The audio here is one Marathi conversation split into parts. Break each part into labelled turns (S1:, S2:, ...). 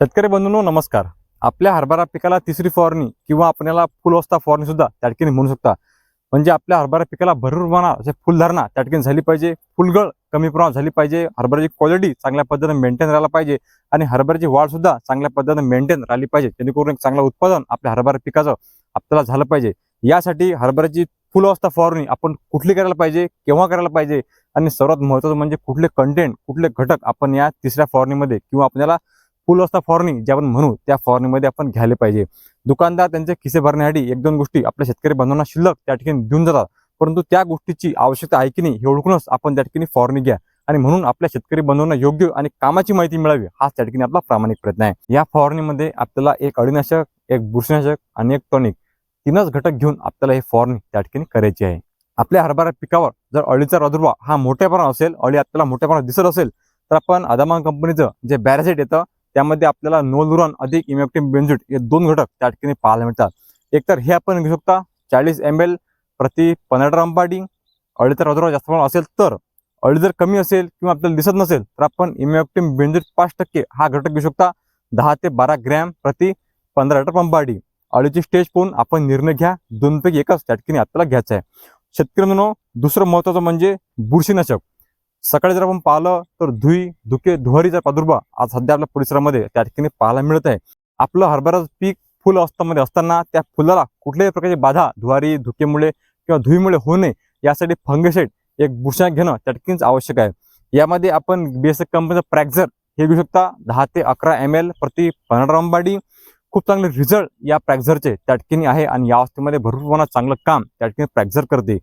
S1: शेतकरी बंधूंनो नमस्कार. आपल्या हरभरा पिकाला तिसरी फवारणी किंवा आपल्याला फुलवस्था फवारणी सुद्धा त्या ठिकाणी म्हणू शकता. म्हणजे आपल्या हरभरा पिकाला भरपूर प्रमाणात असे फुलधारणा त्या ठिकाणी झाली पाहिजे फुलगळ कमी प्रमाणात झाली पाहिजे हरभऱ्याची क्वालिटी चांगल्या पद्धतीने मेंटेन राहायला पाहिजे आणि हरभऱ्याची वाढ सुद्धा चांगल्या पद्धतीने मेंटेन राहिली पाहिजे जेणेकरून एक चांगलं उत्पादन आपल्या हरभरा पिकाचं आपल्याला झालं पाहिजे. यासाठी हरभऱ्याची फुलअवस्था फवारणी आपण कुठली करायला पाहिजे केव्हा करायला पाहिजे आणि सर्वात महत्त्वाचं म्हणजे कुठले कंटेंट कुठले घटक आपण या तिसऱ्या फवारणीमध्ये किंवा आपल्याला फुलअवस्था फवारणी जे आपण म्हणू त्या फॉरनीमध्ये आपण घ्यायला पाहिजे. दुकानदार त्यांचे खिसे भरण्यासाठी एक दोन गोष्टी आपल्या शेतकरी बांधवांना शिल्लक त्या ठिकाणी देऊन जातात. परंतु त्या गोष्टीची आवश्यकता आहे की नाही हे ओळखूनच आपण त्या ठिकाणी फवारणी घ्या. आणि म्हणून आपल्या शेतकरी बंधूंना योग्य आणि कामाची माहिती मिळावी हाच त्या ठिकाणी आपला प्रामाणिक प्रयत्न आहे. या फवारणीमध्ये आपल्याला एक अळीनाशक एक बुरशीनाशक आणि एक टॉनिक तीनच घटक घेऊन आपल्याला हे फवारणी त्या ठिकाणी करायची आहे. आपल्या हरभरा पिकावर जर अळीचा प्रादुर्भाव हा मोठ्या प्रमाणात असेल अळी आपल्याला मोठ्या प्रमाणात दिसत असेल तर आपण अदामा कंपनीचं जे बॅरेसेट येतं त्यामध्ये आपल्याला नोलुरॉन अधिक इमेक्टिव्ह बेन्झिट हे दोन घटक त्या ठिकाणी पाहायला मिळतात. एकतर हे आपण घेऊ शकता चाळीस एम एल प्रति पंधरा ग्राम पाटी तर प्रादुर्भाव जास्त प्रमाणात असेल तर अळी जर कमी असेल किंवा आपल्याला दिसत नसेल तर आपण इमॅक्टिम बेन्झिट पाच टक्के हा घटक घेऊ शकता. दहा ते बारा ग्रॅम प्रति पंधरा लिटर पंपाडी अळीची स्टेज पाहून आपण निर्णय घ्या. दोनपैकी एकच त्या ठिकाणी आपल्याला घ्यायचा आहे. शेतकऱ्यांनो दुसरं महत्त्वाचं म्हणजे बुरशीनाशक. सकाळी जर आपण पाहिलं तर धुई धुके धुवारीचा प्रादुर्भाव आज सध्या आपल्या परिसरामध्ये त्या ठिकाणी पाहायला मिळत आहे. आपलं हरभराचं पीक फुल अवस्थामध्ये असताना त्या फुलाला कुठल्याही प्रकारची बाधा धुवारी धुकेमुळे किंवा धुईमुळे होऊ नये यासाठी फंगसेट एक बुरशीनाशक घेणं त्या ठिकाणीच आवश्यक आहे. यामध्ये आपण बीएसएफ कंपनीचं प्रॅक्झर हे घेऊ शकता. दहा ते अकरा एम एल प्रति पंधरा अंबाडी खूप चांगले रिझल्ट या प्रॅक्झरचे त्या ठिकाणी आहे आणि या अवस्थेमध्ये भरपूर प्रमाणात चांगलं काम त्या ठिकाणी प्रॅक्झर करते.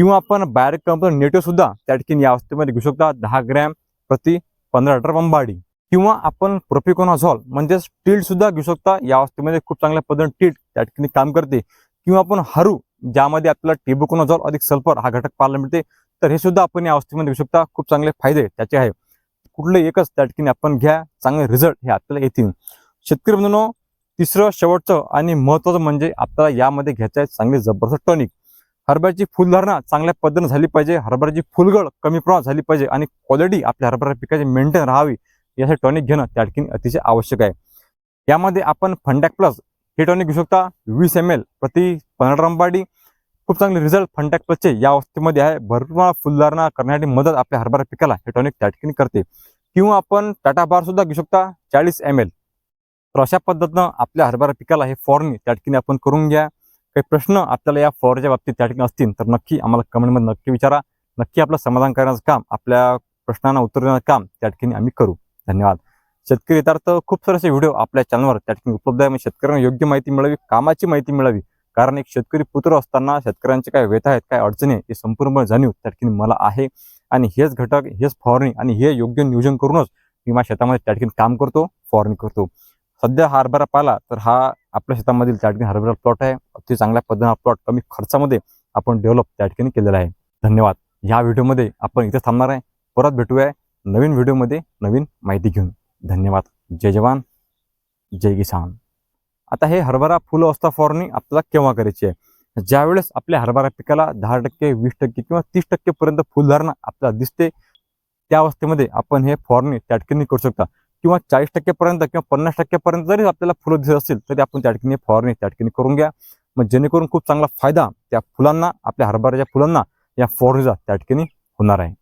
S1: किंवा आपण बाहेर कंपनी नेटिव्ह सुद्धा त्या ठिकाणी या अवस्थेमध्ये घेऊ शकता. दहा ग्रॅम प्रति पंधरा लिटर पंबाडी किंवा आपण प्रोपिकोनाझॉल म्हणजे टील्ड सुद्धा घेऊ शकता. या अवस्थेमध्ये खूप चांगल्या पद्धतीने टील्ड त्या ठिकाणी काम करते. किंवा आपण हरू ज्यामध्ये आपल्याला टिबुकोनाझॉल अधिक सल्फर हा घटक पाहायला मिळते तर हे सुद्धा आपण या अवस्थेमध्ये घेऊ शकता. खूप चांगले फायदे त्याचे आहे. कुठले एकच त्या ठिकाणी आपण घ्या चांगले रिझल्ट हे आपल्याला येतील. शेतकरी बंधूंनो तिसरं शेवटचं आणि महत्वाचं म्हणजे आपल्याला यामध्ये घ्यायचं आहे चांगले जबरदस्त टॉनिक हरभऱ्याची फुलधारणा चांगल्या पद्धतीने झाली पाहिजे. हरभऱ्याची फुलगळ कमी प्रमाणात झाली पाहिजे आणि क्वालिटी आपल्या हरभरा पिकाची मेंटेन राहावी यासाठी टॉनिक घेणं त्या ठिकाणी अतिशय आवश्यक आहे. यामध्ये आपण फंडॅक प्लस हे टॉनिक घेऊ शकता. वीस एम एल प्रति पंधरा रंबाडी खूप चांगले रिझल्ट फंटॅक प्लसचे या अवस्थेमध्ये आहे. भरपूर फुलधारणा करण्यासाठी मदत आपल्या हरभरा पिकाला हे टॉनिक त्या ठिकाणी करते. किंवा आपण टाटा बार सुद्धा घेऊ शकता. चाळीस एम एल तर अशा पद्धतीनं आपल्या हरभरा पिकाला हे फॉरनी त्या ठिकाणी आपण करून घ्या. काही प्रश्न आपल्याला या फॉरच्या बाबतीत त्या ठिकाणी असतील तर नक्की आम्हाला कमेंटमध्ये नक्की विचारा. नक्की आपलं समाधान करण्याचं काम आपल्या प्रश्नांना उत्तर देण्याचं काम त्या ठिकाणी आम्ही करू. धन्यवाद. शेतकरी यथार्थ खूप सारे व्हिडिओ आपल्या चॅनलवर त्या ठिकाणी उपलब्ध आहे. म्हणजे शेतकऱ्यांना योग्य माहिती मिळावी कामाची माहिती मिळावी कारण एक शेतकरी पुत्र असताना शेतकऱ्यांचे काय व्यथा आहेत काय अडचणी आहेत हे संपूर्णपणे जाणीव त्या ठिकाणी मला आहे. आणि हेच घटक हेच फॉरणी आणि हे योग्य नियोजन करूनच मी माझ्या शेतामध्ये त्या ठिकाणी काम करतो फॉरणी करतो. सध्या हरभरा पाहिला तर हा आपल्या शेतामधील त्या ठिकाणी हरभरा प्लॉट आहे. अति चांगल्या पद्धतीने प्लॉट कमी खर्चामध्ये आपण डेव्हलप त्या ठिकाणी केलेला आहे. धन्यवाद. या व्हिडिओमध्ये आपण इथे थांबणार आहे. परत भेटूया नवीन व्हिडिओमध्ये नवीन माहिती घेऊन. धन्यवाद. जय जवान. जय किसान. आता हे हरभरा फुल अवस्था फवारणी आपल्याला केव्हा करायची आहे? ज्यावेळेस आपल्या हरभरा पिकाला दहा टक्के वीस टक्के किंवा तीस टक्केपर्यंत फुलधारणा आपल्याला दिसते त्या अवस्थेमध्ये आपण हे फवारणी त्या ठिकाणी करू शकता. किंवा चाळीस टक्केपर्यंत किंवा पन्नास टक्केपर्यंत जरी आपल्याला फुलं दिसत असतील तरी आपण त्या ठिकाणी फवारणी त्या ठिकाणी करून घ्या. मग जेणेकरून खूप चांगला फायदा त्या फुलांना आपल्या हरभऱ्याच्या फुलांना या फवारणीचा त्या ठिकाणी होणार आहे.